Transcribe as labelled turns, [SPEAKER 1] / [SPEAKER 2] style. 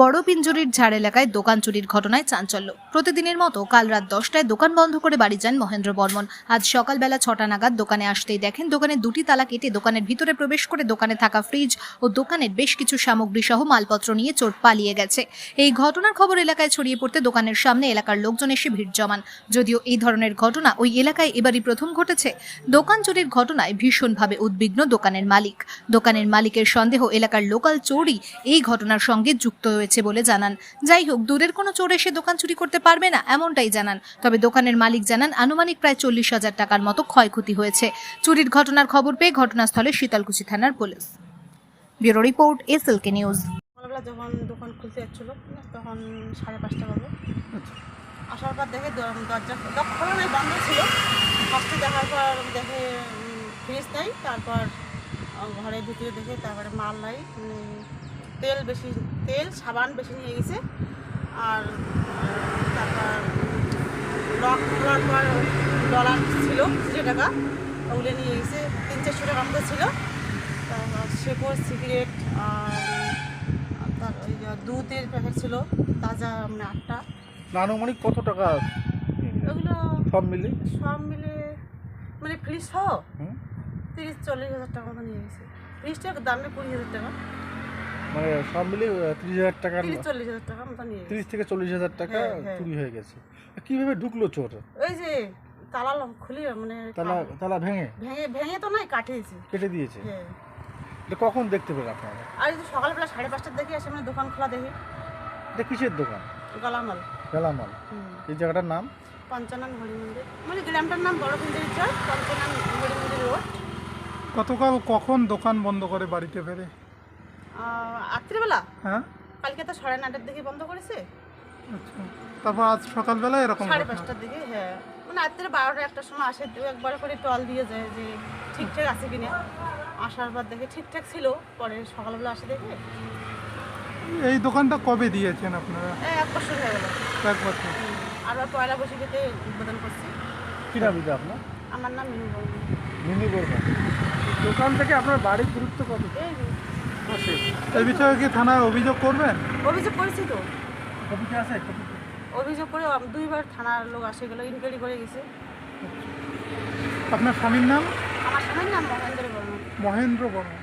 [SPEAKER 1] বড় পিঞ্জুরির ঝাড় এলাকায় দোকান চুরির ঘটনায় চাঞ্চল্য। প্রতিদিনের মতো কাল রাত দশটায় দোকান বন্ধ করে বাড়ি যান মহেন্দ্র বর্মন। আজ সকালবেলা ছটা নাগাদ দোকানে আসতেই দেখেন দোকানে দুটি তালা কেটে দোকানের ভিতরে প্রবেশ করে দোকানে থাকা ফ্রিজ ও দোকানের বেশ কিছু সামগ্রী সহ মালপত্র নিয়ে চোর পালিয়ে গেছে। এই ঘটনার খবর এলাকায় ছড়িয়ে পড়তে দোকানের সামনে এলাকার লোকজন এসে ভিড় জমান। যদিও এই ধরনের ঘটনা ওই এলাকায় এবারই প্রথম ঘটেছে, দোকান চুরির ঘটনায় ভীষণভাবে উদ্বিগ্ন দোকানের মালিক। দোকানের মালিকের সন্দেহ এলাকার লোকাল চোরই এই ঘটনার সঙ্গে যুক্ত হয়েছে। বলে জানান। যাই হোক, দূরের কোনো চোর এসে দোকান চুরি করতে পারবে না এমনটাই জানান। তবে দোকানের মালিক জানান, আনুমানিক প্রায় চল্লিশ হাজার টাকার মতো ক্ষয়ক্ষতি হয়েছে। চুরির ঘটনার খবর পেয়ে ঘটনাস্থলে শীতলকুচি থানার police. Bureau report, SLK news.
[SPEAKER 2] যখন দোকান খুলতে যাচ্ছিল, তখন সাড়ে পাঁচটা বাজে। আসার পর দেখে দরজা খোলা নাই, বন্ধ ছিল। ফার্স্টে দেখার পর দেখে ফ্রিজ নাই। তারপর ঘরের ভিতরে দেখে তারপরে মাল নাই। তেল বেশি তেল সাবান বেশি নিয়ে গেছে। আর তারপর লক খোলার পর ডলার ছিল দুশো টাকা। ওগুলো নিয়ে গেছে তিন চারশো টাকা মতো ছিল। তারপর শেকড় সিগারেট আর তার ওই দুধের প্যাকেট ছিল তাজা মানে আটটা।
[SPEAKER 3] আনুমানিক কত টাকা
[SPEAKER 2] ওগুলো
[SPEAKER 3] সব মিলে
[SPEAKER 2] সব মিলে মানে ফ্রিজ সহ তিরিশ চল্লিশ হাজার টাকা মতো নিয়ে গেছে। ফ্রিজটার দামে কুড়ি হাজার টাকা।
[SPEAKER 3] মানে সব মিলে ত্রিশ হাজার
[SPEAKER 2] তিরিশ চল্লিশ হাজার টাকা
[SPEAKER 3] তিরিশ থেকে চল্লিশ হাজার টাকা
[SPEAKER 2] হ্যাঁ, হ্যাঁ।
[SPEAKER 3] চুরি হয়ে গেছে। কীভাবে ঢুকলো চোর?
[SPEAKER 2] ওই যে তালা খুলি মানে
[SPEAKER 3] তালা তালা ভেঙে?
[SPEAKER 2] ভেঙে ভেঙে তো নয় কাটিয়েছে
[SPEAKER 3] কেটে দিয়েছে?
[SPEAKER 2] হ্যাঁ।
[SPEAKER 3] এটা কখন দেখতে পেলেন আপনারা?
[SPEAKER 2] আর এই যে সকালবেলা সাড়ে পাঁচটার দিকে এসে মানে দোকান খোলা দেখি।
[SPEAKER 3] এটা কিসের দোকান?
[SPEAKER 2] গলামাল।
[SPEAKER 3] গেলামাল। এই জায়গাটার নাম?
[SPEAKER 2] পঞ্চানন হরি মন্দির। মানে গ্রামটার নাম বড় পিঞ্জরি চর পঞ্চানন হরি মন্দির রোড।
[SPEAKER 4] গতকাল কখন দোকান বন্ধ করে বাড়িতে ফেরে?
[SPEAKER 2] রাত্রিবেলা?
[SPEAKER 4] হ্যাঁ।
[SPEAKER 2] কালকে তো সাড়ে নটার দিকে বন্ধ করেছে।
[SPEAKER 4] আচ্ছা। তারপর আজ সকালবেলা এরকম
[SPEAKER 2] সাড়ে পাঁচটার দিকে হ্যাঁ। মানে রাত্রে বারোটা একটার সময় আসে দু একবার করে টল দিয়ে যায় যে ঠিকঠাক আছে কিনা আসার পর দেখে ঠিকঠাক ছিল পরে সকালবেলা আসে দেখে।
[SPEAKER 4] এই দোকানটা কবে দিয়েছেন আপনারা?
[SPEAKER 2] এই এক বছর হয়ে গেল।
[SPEAKER 4] এক বছর।
[SPEAKER 2] আর পয়লা বৈশাখীতে উদ্বোধন করছি।
[SPEAKER 3] কি নাম এটা আপনার?
[SPEAKER 2] আমার নাম মিনু বর্মন।
[SPEAKER 3] মিনি বর্মা দোকান থেকে আপনার বাড়ির দূরত্ব কত
[SPEAKER 2] এই
[SPEAKER 4] এই বিষয়ে কি থানায় অভিযোগ করবেন?
[SPEAKER 2] অভিযোগ করেছি তো।
[SPEAKER 3] কপিতে আছে?
[SPEAKER 2] অভিযোগ করে দুইবার থানার লোক আসে গেল ইনকোয়ারি করে গেছে।
[SPEAKER 4] আপনার স্বামীর নাম?
[SPEAKER 2] আমার স্বামীর নাম মহেন্দ্র বর্মা
[SPEAKER 4] মহেন্দ্র বর্মা